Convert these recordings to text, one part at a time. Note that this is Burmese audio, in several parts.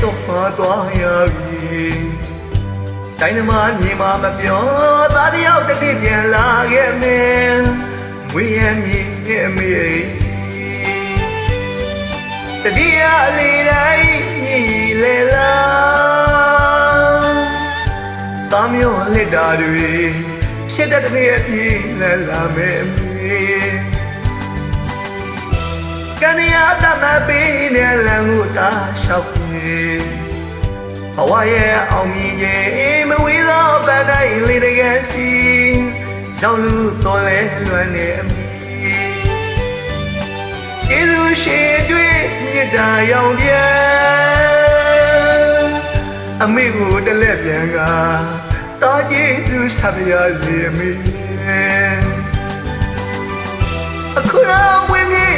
စောမှာသွားရပြီတိုင်းနမမြေမှာမပြောသားတယောက်တစ်တိပြန်လာခဲ့မင်းဝေးရမြည်ရဲ့မေးစီတတိယလေးတိုင်းညီလေလားတာမျိုးလက်တာတွေဖြစ်တဲ့တည်းအပြည့်နဲ့လာမယ်မေးက န္နယာတမပေးနဲ့လမ်းကိုတာလျှောက်ပြေဘဝရဲ့အောင်မြင်ခြင်းမဝေးသောပန်းတိုင်းလေးတကယ်စီကြောင့်လူတော်လဲလွမ်းနေအမိကျေးဇူးရှင်တွေ့မြတ်တာရောင်ပြန်အမေကိုတလက်ပြန်ကတာကျေးဇူးဆက်ပါရစေအမေအခုတော့ဝင်းမြေ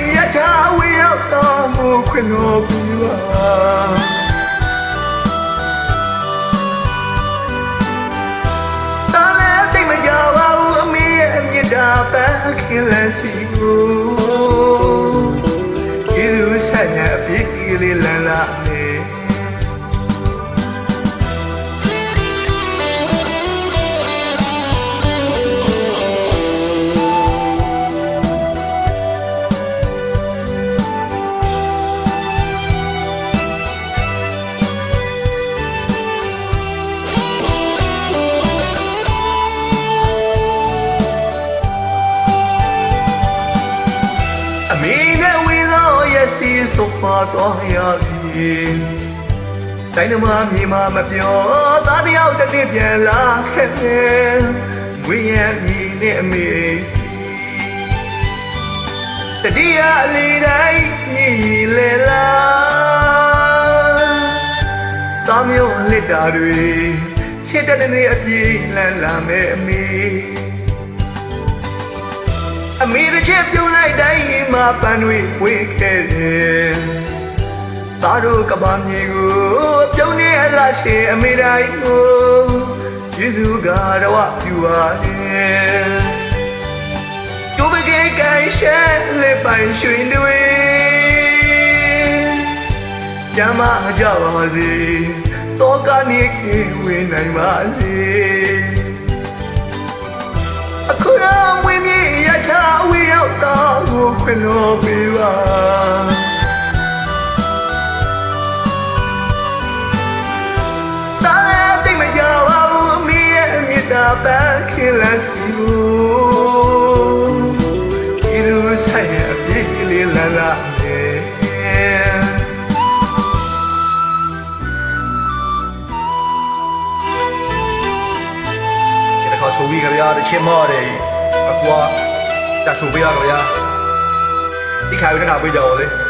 ခင်လက်စီကိုဒီလူဆက်ရအပြည့်ကလေးလန်းလာ တော့ရပြီတိုင်းနမမြေမှာမပြောသားတယောက်တစ်နှစ်ပြန်လာခဲ့တယ်ဝေးရမြည်နဲ့အမေစီတတိယလေးတိုင်းညီလေလားတာမျိုးလက်တာတွေချစ်တဲ့နေ့အပြည့်လန်းလာမဲ့အမေအမေတစ်ချက်ပြုံးလိုက်တိုင်းမှာပန်းတွေဝေးခဲ့တယ်။ သားတို့ကဘာမြေကိုပြုံးနေအလားရှိအမေတိုင်းကိုယေရှုကတော့ပြုပါလေ။ကျိုးပကဲကိုင်ရှဲလက်ပိုင်ရွှင်တွေကျမ်းမကြပါစေ။တောကနေခေဝေနိုင်ပါစေ။အခုတော့ဝင်းမြေရချဝေရောက်တော့ကိုခွင့်တော်ပေးပါ အမြတ်တာပန်းခင်လက်စီကိုဒီလိုဆိုင်ရအပြည့်ကလေးလာလာနေဒီတစ်ခါဆိုပြီးကြဗျာတစ်ချင်းမော့တယ်အကွာတဆူပေးရကြဗျာဒီခါရတဲ့ခါပေးကြပါဦးလေ